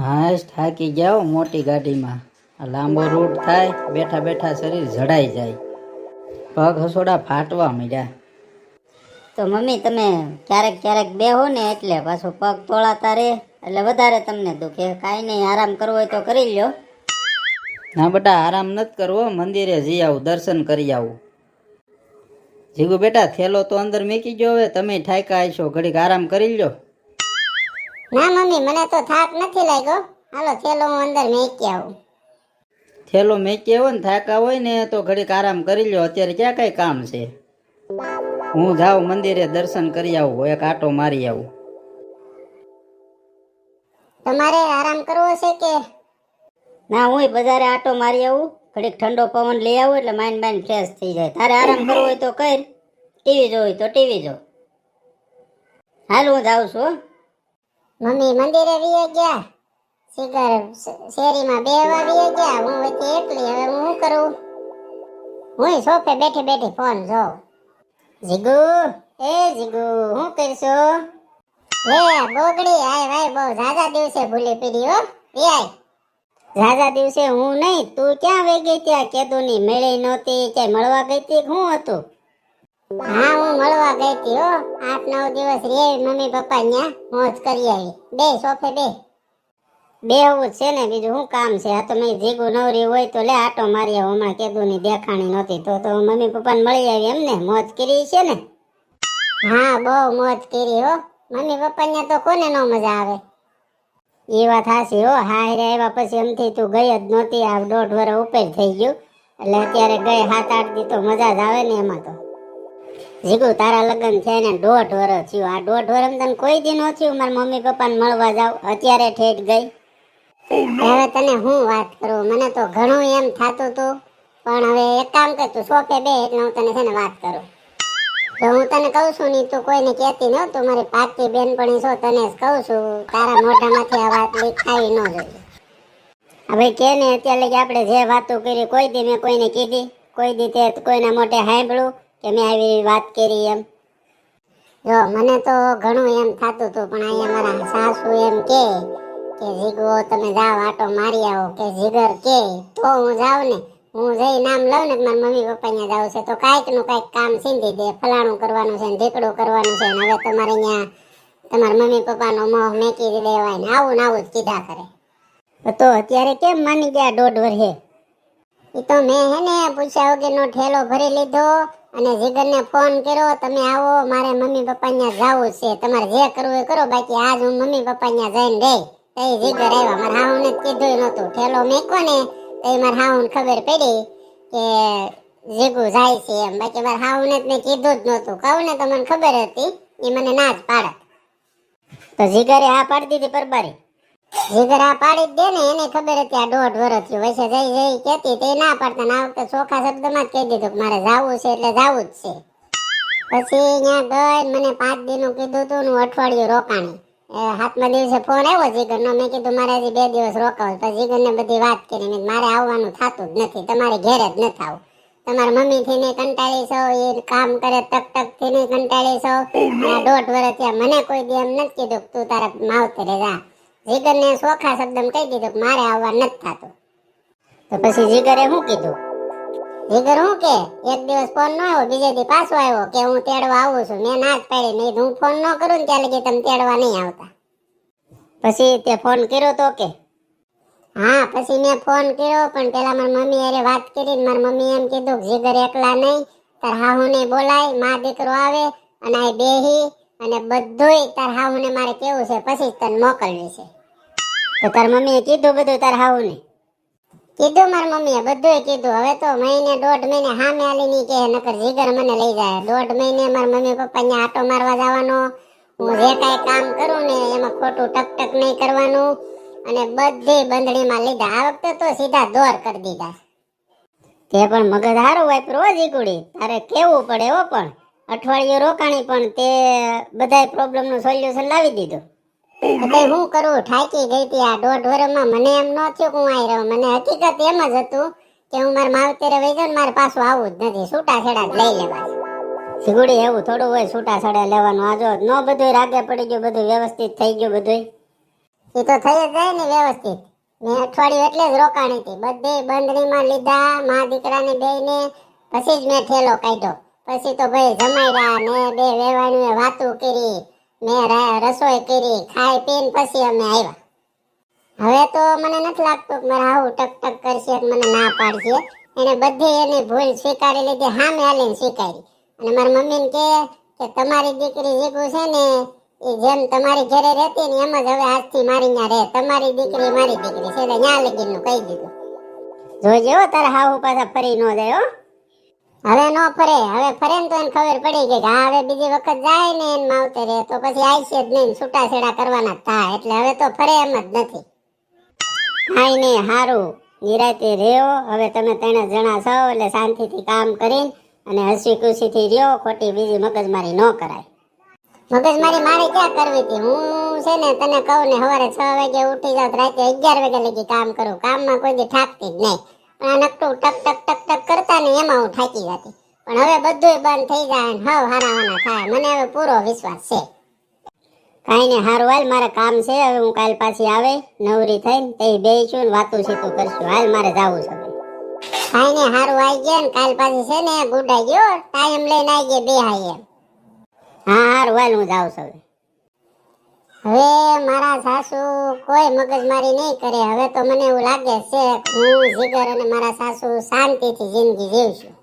હાશ થાકી જાઓ મોટી ગાડીમાં. આ લાંબો રૂટ થાય બેઠા બેઠા શરીર જડાઈ જાય. પગ હસોડા ફાટવા માંડ્યા. તો મમ્મી તમે ક્યારેક ક્યારેક બેહો ને એટલે પાછો પગ તોળાતા રહે એટલે વધારે તમને દુખે. કાંઈ નહીં આરામ કરવો હોય તો કરી લ્યો. ના બેટા આરામ નથી કરવો મંદિરે જઈ આવું દર્શન કરી આવું. જીગુ બેટા થેલો તો અંદર મૂકી ગયો હવે તમે ઠાયકા આવીશો ઘડીક આરામ કરી લ્યો. ના મમ્મી મને તો થાક નથી લાગ્યો. હાલો થેલો હું અંદર મેકી આવું. થેલો મેકી આવો ને થાકા હોય ને તો ઘડીક આરામ કરી લ્યો. અત્યારે ક્યાં કઈ કામ છે? હું જાઉં મંદિરે દર્શન કરી આવું એક આટો મારી આવું. તમારે આરામ કરવો છે કે? ના હું બજારે આટો મારી આવું ઘડીક ઠંડો પવન લઈ આવું એટલે માઇન્ડ માઇન્ડ ફ્રેશ થઈ જાય. તારે આરામ કરવો હોય તો કર. ટીવી જોવી તો ટીવી જો. હાલ હું જાઉં છું હો. મમ્મી મંદિરે વીએ ગયા. સિગર શેરીમાં બે વીએ ગયા. હું વચ્ચે એકલી. હવે હું શું કરું? હું સોફે બેઠી બેઠી ફોન જોઉં. જીગુ, એ જીગુ, હું કરશો? લે બોગડી આય ભાઈ બહુ ઝાઝા દિવસે ભૂલી પડી હો. રિયાય ઝાઝા દિવસે હું નહીં. તું ક્યાં વહી ગઈ ત્યાં કેદુની મેળી નહોતી, ક્યાંય મળવા ગઈ હતી હું હતું? હા, હું મળવા ગઈ હતી, હો. આઠ નવ દિવસ રે મમ્મી પપ્પા ન્યા. મોજ કરી આવી. બે સોફે બે. બેવું છે ને, બીજું શું કામ છે? આ તો મેં જીગું નવરી હોય તો લે આટો મારી આવું હમણાં દેખાણી નહોતી. તો તો મમ્મી પપ્પાને મળી આવી એમને મોજ કરી છે ને? હા, બહુ મોજ કરી, હો. મમ્મી પપ્પા તો કોને નો મજા આવે? એ વાત હાસી હો, હારે આવ્યા પછી એમથી તું ગઈ જ નહોતી. આ દોઢ વરસ ઉપર થઈ ગયું. એટલે અત્યારે ગઈ સાત આઠ દી તો મજા જ આવે ને એમાં તો. જીગુ તારા લગ્ન છે ને દોઢ વર્ષ થયું. આ દોઢ વર્ષ તને કોઈ દી ન થયું મારા મમ્મી પપ્પાને મળવા જાવ? અત્યારે ઠેઠ ગઈ. હવે તને હું વાત કરું? મને તો ઘણું એમ થતું હતું પણ હવે એક કામ કર તું સોપે બે એટલે હું તને છે ને વાત કરું. તો હું તને કહું છું નહીં તું કોઈને કહેતી ન તું મારી પાકી બેનપણી છો તને જ કહું છું તારા મોઢામાંથી આ વાત લીક થાય ન જોઈએ. હવે કે ને અત્યારે આપણે જે વાતો કરી કોઈ દી મેં કોઈને કીધી કોઈ દી તે કોઈના મોઢે સાંભળ્યું કે આવી વાત કરી એમ. જો, મને તો ઘણું એમ થતું હતું, પણ અહીંયા મારા સાસુ એમ કે કે જીગો, તમે જાવ આટો મારી આવો, કે જીગર કે, તો હું જાઉં ને, હું જઈ નામ લઉં ને, મારા મમ્મી પપ્પા અહીંયા જાવ છે, તો કાંઈકનું કાંઈક કામ સીંધી દે, ફલાણું કરવાનું છે ને, ઢીકડું કરવાનું છે ને, હવે તમારે અહીંયા તમારા મમ્મી પપ્પાનો મોહ મેકી દેવાય ને, આવું ને આવું જ કીધા કરે. તો અત્યારે કેમ માની ગયા દોઢ વર્ષે? એ તો મેં હે ને પૂછ્યા વગરનો ઠેલો ભરી લીધો અને જીગરને ફોન કર્યો, તમે આવો, મારે મમ્મી પપ્પા ત્યાં જવું છે. તમારે જે કરવું એ કરો, બાકી આજ હું મમ્મી પપ્પા ત્યાં જઈને રહી એ જીગર આવ્યા. મારા હાઉને કીધું નહોતું. ઠેલો મેકો ને, તો મારા હાઉને ખબર પડી કે જીગુ જાય છે એમ. બાકી મારા હાઉને જ મેં કીધું જ નહોતું. કહું ને તો મને ખબર હતી. એ મને ના જ પાડત. તો જીગરે આ પાડી દીધી પરબારી. જીગર પાડી દે ને એને ખબર હતી આ દોઢ વર્ષ થયું. વૈસે જઈ જઈ કેતી તે ના પાડતા. ના વખતે ચોખ્ખા શબ્દમાં જ કહી દીધું કે મારે જાવું છે એટલે જાવું જ છે. પછી અહીંયા ગઈ મને પાંચ દિનનું કીધું હતું હું અઠવાડિયું રોકાણી. હાથમાં દિવસે ફોન આવ્યો જીગરનો. મેં કીધું મારે હજી બે દિવસ રોકાવું. તો જીગરને બધી વાત કરી મેં મારે આવવાનું થતું જ નથી. તમારે ઘેર જ નથી આવું તમારા મમ્મી થી ને કંટાળી છો એ કામ કરે ટક ટકથી ને કંટાળી છો અને દોઢ વર્ષ થયા. મને કોઈ દે એમ નથી કીધું તું તારા માવતરે જા. જીગરને સોખા શબ્દમાં કહી દીધું મારે આવવા નથી થતું. તો પછી જીગરે શું કીધું? જીગર હું કે? એક દિવસ ફોન ન આવ્યો બીજે દી પાછો આવ્યો કે હું તેડવા આવું છું. મેં ના જ પાડી. નહીં હું ફોન ન કરું ને ત્યાં લગી તમે તેડવા નહીં આવતા. પછી તે ફોન કર્યો તો કે, હા, પછી મેં ફોન કર્યો, પણ પેલા મારી મમ્મી અરે વાત કરી મારી મમ્મી એમ કીધું જીગર એકલા નહીં, તાર હાહુને બોલાય, મા દીકરો આવે અને આ બેહી અને બધુંય તાર હાહુને મારે કેવું છે? પછી તને મોકલવી છે. તો તાર મમ્મીએ કીધું બધું તાર હાવું ને કીધું મારી મમ્મીએ, બધુંય કીધું. હવે તો મહિને, દોઢ મહિને હામે આલી ની કે નકર જીગર મને લઈ જાય. દોઢ મહિને મારા મમ્મી પપ્પા ને આટો મારવા જવાનો. હું જે કાંઈ કામ કરું ને એમાં ખોટું ટક ટક નહીં કરવાનું. અને બધી બંધણીમાં લીધા. આ વખતે તો સીધા દોર કરી દીધા. તે પણ મગજ હારું હો, જીગુડી. તારે કેવું પડે હો પણ. અઠવાડિયું રોકાણી પણ તે બધા પ્રોબ્લેમનું સોલ્યુશન લાવી દીધું. હું કરું? ઠાકી ગઈ હતી આ દોઢ વર્ષમાં મને એમ ન થયું કે હું આવી રહ્યો મને હકીકત એમ જ હતું કે હું મારા માવતેરે વહી જાઉં મારે પાછું આવું જ નથી. છૂટા છેડા લઈ લેવા સિગુડી એવું થોડું હોય છૂટા છેડા લેવાનું આજો ન બધું રાગે પડી ગયું બધું વ્યવસ્થિત થઈ ગયું બધું એ તો થઈ જ જાય ને વ્યવસ્થિત. મેં અઠવાડિયું એટલે જ રોકાણી હતી. બધી બંધણીમાં લીધા મા દીકરાને બેયને. પછી જ મેં ઠેલો કાઢ્યો. પછી તો ભાઈ જમાડ્યા ને બે વેવાણીએ વાતું કરી, મેં રસોઈ કરી, ખાઈ પીને પછી અમે આવ્યા. હવે તો મને નથી લાગતું કે મારે આવું ટક ટક કરશે મને ના પાડશે. એને બધી એની ભૂલ સ્વીકારી લીધી, હામે હાલીને સ્વીકારી. અને મારી મમ્મીને કહે કે તમારી દીકરી જીગું છે ને, એ જેમ તમારી ઘરે રહેતી ને એમ જ હવે આજથી મારી ત્યાં રહે. તમારી દીકરી મારી દીકરી છે ન્યા લગીનનું કહી દીધું. જોજે તારા હાહુ પાછા ફરી ન જાય હો. હવે નો ફરે. હવે ફરે તો એને ખબર પડી કે હા, હવે બીજી વખત જાય ને એને માવતરે તો પછી આવશે જ નહીં છૂટાછેડા કરવાના થાય એટલે હવે તો ફરે એમ જ નથી. કાંઈ નહીં સારું નિરાતે રહ્યો. હવે તમે ત્રણે જણા છો એટલે શાંતિથી કામ કરીને અને હસી ખુશીથી રહ્યો. ખોટી બીજી મગજમારી ન કરાય. મગજમારી મારે ક્યાં કરવી હતી હું છે ને તને કહું ને સવારે છ વાગે ઉઠી જાઉં, રાતે અગિયાર વાગે લગી કામ કરું. કામમાં કોઈ દી થાકતી જ નહીં. આ નકટું ટક ટક ટક ટક કરતા ને એમાં હું થાકી જતી. પણ હવે બધું બંધ થઈ જાય ને હવ હારા વાના થાય. મને હવે પૂરો વિશ્વાસ છે. કાંઈ નહીં, હારું હાલ, મારે કામ છે. હવે હું કાલ પાછી આવે, નવરી થઈને તે બેસીશું ને વાતું સીતું કરશું. હાલ, મારે જવું છે કાંઈ નહીં, હારું આવી ગયા ને, કાલ પાછી છે ને, ગુડાઈ ગયો, ટાઈમ લઈને આવી ગયા બે હાઈ હા, હારું હાલ, હું જાઉં છું હવે મારા સાસુ કોઈ મગજમારી નહીં કરે. હવે તો મને એવું લાગે છે હું જીગર અને મારા સાસુ શાંતિથી જિંદગી જીવશું.